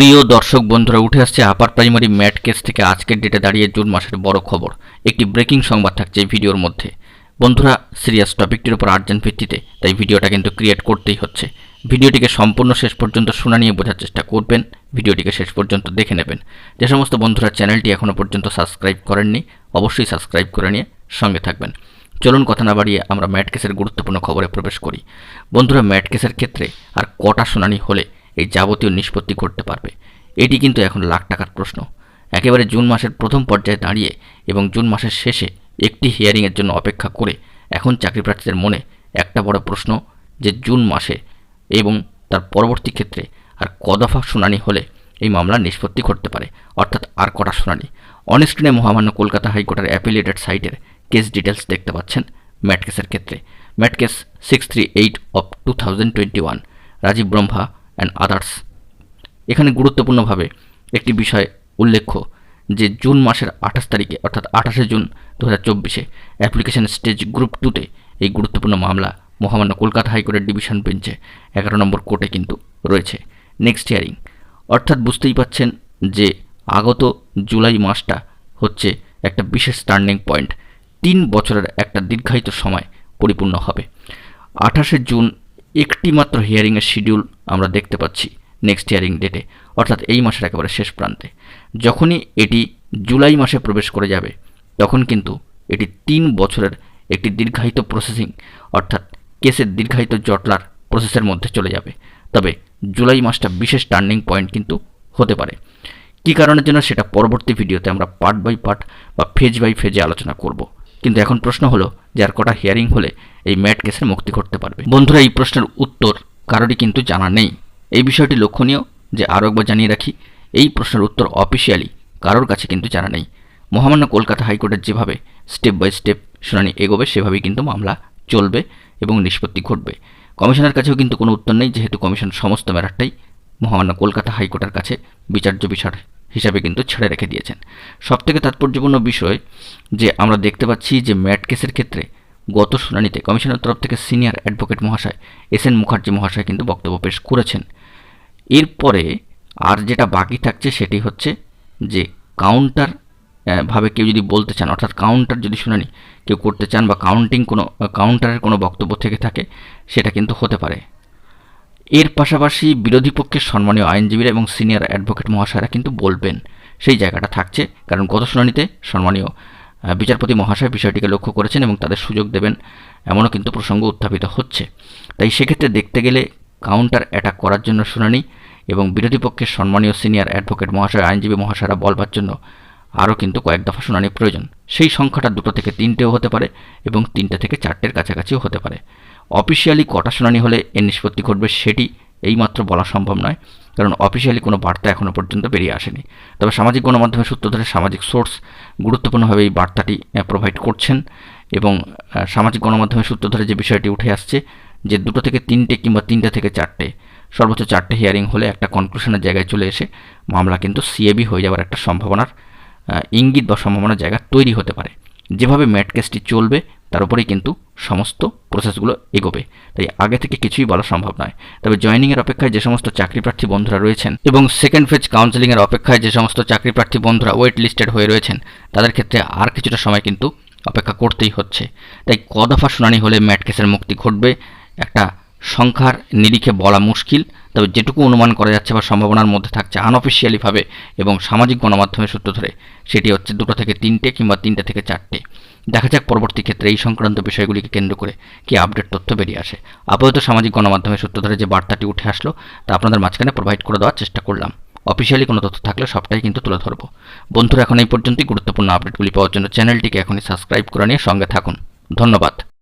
প্রিয় দর্শক বন্ধুরা, উঠে আসছে আপার প্রাইমারি ম্যাট কেস থেকে আজকের ডেটে দাঁড়িয়ে জুন মাসের বড় খবর। একটি ব্রেকিং সংবাদ থাকছে এই ভিডিওর মধ্যে। বন্ধুরা সিরিয়াস টপিকটির উপর আর্জেন্ট ভিত্তিতে, তাই ভিডিওটা কিন্তু ক্রিয়েট করতেই হচ্ছে। ভিডিওটিকে সম্পূর্ণ শেষ পর্যন্ত শোনা নিয়ে বোঝার চেষ্টা করবেন, ভিডিওটিকে শেষ পর্যন্ত দেখে নেবেন। যে সমস্ত বন্ধুরা চ্যানেলটি এখনও পর্যন্ত সাবস্ক্রাইব করেননি, অবশ্যই সাবস্ক্রাইব করে নিয়ে সঙ্গে থাকবেন। চলুন কথা না বাড়িয়ে আমরা ম্যাট কেসের গুরুত্বপূর্ণ খবরে প্রবেশ করি। বন্ধুরা ম্যাট কেসের ক্ষেত্রে আর কটা শুনানি হলে এই যাবতীয় নিষ্পত্তি করতে পারবে। এটি কিন্তু এখন লাখ টাকার প্রশ্ন। একেবারে জুন মাসের প্রথম পর্যায়ে দাঁড়িয়ে এবং জুন মাসের শেষে একটি হিয়ারিংয়ের জন্য অপেক্ষা করে এখন চাকরি প্রার্থীদের মনে একটা বড় প্রশ্ন যে জুন মাসে এবং তার পরবর্তী ক্ষেত্রে আর কদফা শুনানি হলে এই মামলা নিষ্পত্তি করতে পারে, অর্থাৎ আর কটা শুনানি। অনস্ক্রিনে মহামান্য কলকাতা হাইকোর্টের অ্যাপিলেটেড সাইটের কেস ডিটেলস দেখতে পাচ্ছেন ম্যাট কেসের ক্ষেত্রে। MAT case six three eight of two thousand twenty one. Rajiv Brahma and others এখানে গুরুত্বপূর্ণভাবে একটি বিষয় উল্লেখ্য যে জুন মাসের আঠাশ তারিখে, অর্থাৎ আঠাশে জুন দু হাজার চব্বিশে অ্যাপ্লিকেশন স্টেজ গ্রুপ টুতে এই গুরুত্বপূর্ণ মামলা মহামান্য কলকাতা হাইকোর্টের ডিভিশন বেঞ্চে এগারো নম্বর কোর্টে কিন্তু রয়েছে। নেক্সট হিয়ারিং অর্থাৎ বুঝতেই পাচ্ছেন যে আগত জুলাই মাসটা হচ্ছে একটা বিশেষ টার্নিং পয়েন্ট তিন বছরের একটা দীর্ঘায়িত সময় পরিপূর্ণ হবে। আঠাশে জুন একটি মাত্র হিয়ারিংয়ের শিডিউল আমরা দেখতে পাচ্ছি নেক্সট হিয়ারিং ডেটে অর্থাৎ এই মাসের একেবারে শেষ প্রান্তে। যখনই এটি জুলাই মাসে প্রবেশ করে যাবে, তখন কিন্তু এটি তিন বছরের একটি দীর্ঘায়িত প্রসেসিং অর্থাৎ কেসের দীর্ঘায়িত জটলার প্রসেসের মধ্যে চলে যাবে। তবে জুলাই মাসটা বিশেষ টার্নিং পয়েন্ট কিন্তু হতে পারে। কী কারণের জন্য সেটা পরবর্তী ভিডিওতে আমরা পার্ট বাই পার্ট বা ফেজ বাই ফেজে আলোচনা করব। কিন্তু এখন প্রশ্ন হলো, যে আর কটা হিয়ারিং হলে এই ম্যাট কেসের মুক্তি করতে পারবে? বন্ধুরা, এই প্রশ্নের উত্তর কারোরই কিন্তু জানা নেই। এই বিষয়টি লক্ষণীয় যে আরও একবার জানিয়ে রাখি, এই প্রশ্নের উত্তর অফিসিয়ালি কারোর কাছে কিন্তু জানা নেই। মহামান্য কলকাতা হাইকোর্টের যেভাবে স্টেপ বাই স্টেপ শুনানি এগোবে, সেভাবেই কিন্তু মামলা চলবে এবং নিষ্পত্তি ঘটবে। কমিশনের কাছেও কিন্তু কোনো উত্তর নেই, যেহেতু কমিশন সমস্ত ম্যাটারটাই মহামান্য কলকাতা হাইকোর্টের কাছে বিচার্য বিষয় হিসাবে কিন্তু ছেড়ে রেখে দিয়েছেন। সবথেকে তাৎপর্যপূর্ণ বিষয় যে আমরা দেখতে পাচ্ছি যে ম্যাট কেসের ক্ষেত্রে গত শুনানিতে কমিশনের তরফ থেকে সিনিয়র অ্যাডভোকেট মহাশয় এস এন মুখার্জি মহাশয় কিন্তু বক্তব্য পেশ করেছেন। এরপরে আর যেটা বাকি থাকছে সেটি হচ্ছে যে কাউন্টার ভাবে কেউ যদি বলতে চান, অর্থাৎ কাউন্টার যদি শুনানি কেউ করতে চান বা কাউন্টিং কোনো, কাউন্টারের কোনো বক্তব্য থেকে থাকে, সেটা কিন্তু হতে পারে। এর পাশাপাশি বিরোধী পক্ষের সম্মানীয় আইনজীবীরা এবং সিনিয়র অ্যাডভোকেট মহাশয়রা কিন্তু বলবেন, সেই জায়গাটা থাকছে। কারণ গত শুনানিতে সম্মানীয় বিচারপতি মহাশয় বিষয়টিকে লক্ষ্য করেছেন এবং তাদের সুযোগ দেবেন এমনও কিন্তু প্রসঙ্গ উত্থাপিত হচ্ছে। তাই সেক্ষেত্রে দেখতে গেলে কাউন্টার অ্যাটাক করার জন্য শুনানি এবং বিরোধী পক্ষের সম্মানীয় সিনিয়র অ্যাডভোকেট মহাশয়, আইনজীবী মহাশয়রা বলবার জন্য আরও কিন্তু কয়েক দফা শুনানি প্রয়োজন। সেই সংখ্যাটা দুটো থেকে তিনটেও হতে পারে এবং তিনটে থেকে চারটের কাছাকাছিও হতে পারে। অফিসিয়ালি কটা শুনানি হলে এর নিষ্পত্তি ঘটবে সেটি এইমাত্র বলা সম্ভব নয়, কারণ অফিসিয়ালি কোনো বার্তা এখনও পর্যন্ত বেরিয়ে আসেনি। তবে সামাজিক গণমাধ্যমের সূত্র ধরে সামাজিক সোর্স গুরুত্বপূর্ণভাবে এই বার্তাটি প্রোভাইড করছেন এবং সামাজিক গণমাধ্যমের সূত্র ধরে যে বিষয়টি উঠে আসছে যে দুটো থেকে তিনটে কিংবা তিনটে থেকে চারটে, সর্বোচ্চ চারটে হিয়ারিং হলে একটা কনক্লুশনের জায়গায় চলে এসে মামলা কিন্তু সিএবি হয়ে যাওয়ার একটা সম্ভাবনার ইঙ্গিত বা সম্ভাবনার জায়গা তৈরি হতে পারে। যেভাবে ম্যাট কেসটি চলবে, তার উপরেই কিন্তু সমস্ত প্রসেসগুলো এগোবে। তাই আগে থেকে কিছুই বলা সম্ভব নয়। তবে জয়েনিংয়ের অপেক্ষায় যে সমস্ত চাকরি প্রার্থী বন্ধুরা রয়েছেন এবং সেকেন্ড ফেজ কাউন্সেলিংয়ের অপেক্ষায় যে সমস্ত চাকরি প্রার্থী বন্ধুরা ওয়েট লিস্টেড হয়ে রয়েছেন, তাদের ক্ষেত্রে আর কিছুটা সময় কিন্তু অপেক্ষা করতেই হচ্ছে। তাই ক দফা শুনানি হলে ম্যাট কেসের মুক্তি ঘটবে। একটা সংখ্যার নিরিখে বলা মুশকিল, তবে যেটুকু অনুমান করা যাচ্ছে বা সম্ভাবনার মধ্যে থাকছে আনঅফিসিয়ালিভাবে এবং সামাজিক গণমাধ্যমের সূত্র ধরে সেটি হচ্ছে দুটো থেকে তিনটে কিংবা তিনটে থেকে চারটে। দেখা যাক পরবর্তী ক্ষেত্রে এই সংক্রান্ত বিষয়গুলিকে কেন্দ্র করে কি আপডেট তথ্য বেরিয়ে আসে। আপাতত সামাজিক গণমাধ্যমের সূত্র ধরে যে বার্তাটি উঠে আসলো, তা আপনাদের মাঝখানে প্রোভাইড করে দেওয়ার চেষ্টা করলাম। অফিসিয়ালি কোনো তথ্য থাকলে সবটাই কিন্তু তুলে ধরবো। বন্ধুরা, এখন এই পর্যন্তই গুরুত্বপূর্ণ আপডেটগুলি পাওয়ার জন্য চ্যানেলটিকে এখনই সাবস্ক্রাইব করে নিয়ে সঙ্গে থাকুন। ধন্যবাদ।